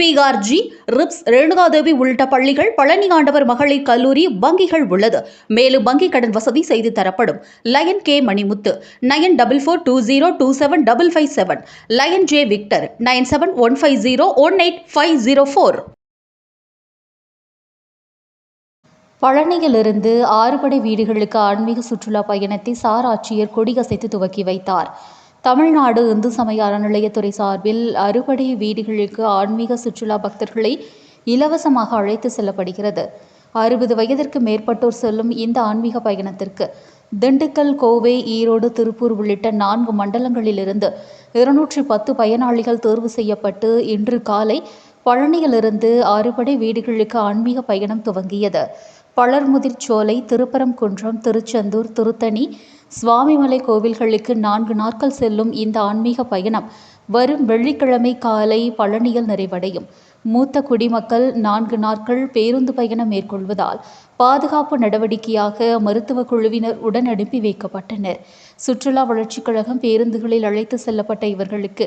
PRG ribs Renukadevi உள்ளிட்ட பள்ளிகள் பழனி ஆண்டவர் மகளிர் கல்லூரி வங்கிகள் உள்ளது. மேலும் வங்கி கடன் வசதி செய்து தரப்படும். Lion K Manimuthu nine double four two zero two seven double five seven. Lion J Victor nine seven one five zero one eight five zero four. பழனியிலிருந்து ஆறுபடை வீடுகளுக்கு ஆன்மீக சுற்றுலா பயணத்தை சார் ஆட்சியர் கொடியசைத்து துவக்கி வைத்தார். தமிழ்நாடு இந்து சமய அறநிலையத்துறை சார்பில் அறுபடை வீடுகளுக்கு ஆன்மீக சுற்றுலா பக்தர்களை இலவசமாக அழைத்து செல்லப்படுகிறது. அறுபது வயதிற்கு மேற்பட்டோர் செல்லும் இந்த ஆன்மீக பயணத்திற்கு திண்டுக்கல் கோவை ஈரோடு திருப்பூர் உள்ளிட்ட நான்கு மண்டலங்களிலிருந்து இருநூற்றி பத்து பயனாளிகள் தேர்வு செய்யப்பட்டு இன்று காலை பழனியிலிருந்து அறுபடை வீடுகளுக்கு ஆன்மீக பயணம் துவங்கியது. பலர்முதிர்ச்சோலை திருப்பரங்குன்றம் திருச்செந்தூர் திருத்தணி சுவாமிமலை கோவில்களுக்கு நான்கு நாட்கள் செல்லும் இந்த ஆன்மீக பயணம் வரும் வெள்ளிக்கிழமை காலை பழனியில் நிறைவடையும். மூத்த குடிமக்கள் நான்கு நாட்கள் பேருந்து பயணம் மேற்கொள்வதால் பாதுகாப்பு நடவடிக்கையாக மருத்துவ குழுவினர் உடன் அனுப்பி வைக்கப்பட்டனர். சுற்றுலா வளர்ச்சிக் கழகம் பேருந்துகளில் அழைத்து செல்லப்பட்ட இவர்களுக்கு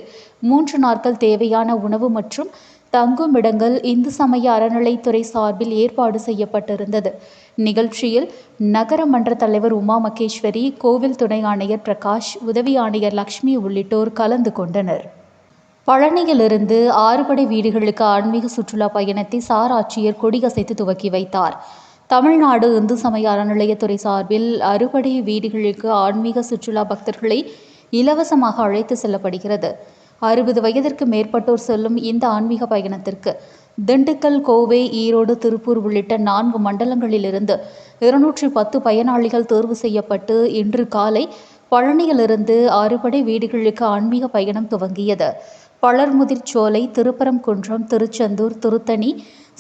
மூன்று நாட்கள் தேவையான உணவு மற்றும் தங்கும் இடங்கள் இந்து சமய அறநிலைத்துறை சார்பில் ஏற்பாடு செய்யப்பட்டிருந்தது. நிகழ்ச்சியில் நகர மன்ற தலைவர் உமா மகேஸ்வரி கோவில் துணை ஆணையர் பிரகாஷ் உதவி ஆணையர் லக்ஷ்மி உள்ளிட்டோர் கலந்து கொண்டனர். பழனியிலிருந்து ஆறுபடை வீடுகளுக்கு ஆன்மீக சுற்றுலா பயணத்தை சார் ஆட்சியர் கொடியசைத்து துவக்கி வைத்தார். தமிழ்நாடு இந்து சமய அறநிலையத்துறை சார்பில் அறுபடை வீடுகளுக்கு ஆன்மீக சுற்றுலா பக்தர்களை இலவசமாக அழைத்து செல்லப்படுகிறது. அறுபது வயதிற்கு மேற்பட்டோர் செல்லும் இந்த ஆன்மீக பயணத்திற்கு. திண்டுக்கல் கோவை ஈரோடு திருப்பூர் உள்ளிட்ட நான்கு மண்டலங்களிலிருந்து இருநூற்றி பத்து பயனாளிகள் தேர்வு செய்யப்பட்டு இன்று காலை பழனியிலிருந்து ஆறுபடை வீடுகளுக்கு ஆன்மீக பயணம் துவங்கியது. பலர்முதிர்ச்சோலை திருப்பரங்குன்றம் திருச்செந்தூர் திருத்தணி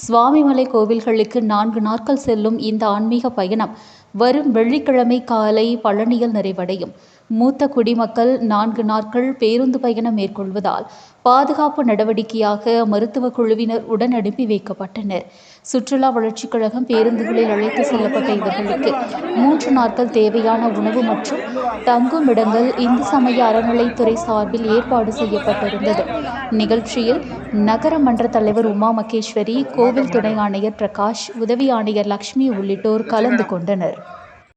சுவாமிமலை கோவில்களுக்கு நான்கு நாட்கள் செல்லும் இந்த ஆன்மீக பயணம் வரும் வெள்ளிக்கிழமை காலை பழனியில் நிறைவடையும். மூத்த குடிமக்கள் நான்கு நாட்கள் பேருந்து பயணம் மேற்கொள்வதால் பாதுகாப்பு நடவடிக்கையாக மருத்துவ குழுவினர் உடன் அனுப்பி வைக்கப்பட்டனர். சுற்றுலா வளர்ச்சிக் கழகம் பேருந்துகளில் அழைத்து செல்லப்பட்ட இவர்களுக்கு மூன்று நாட்கள் தேவையான உணவு மற்றும் தங்கும் இடங்கள் இந்து சமய அறநிலைத்துறை சார்பில் ஏற்பாடு செய்யப்பட்டிருந்தது. நிகழ்ச்சியில் நகர மன்ற தலைவர் உமா மகேஸ்வரி கோவில் துணை ஆணையர் பிரகாஷ் உதவி ஆணையர் லக்ஷ்மி உள்ளிட்டோர் கலந்து கொண்டனர்.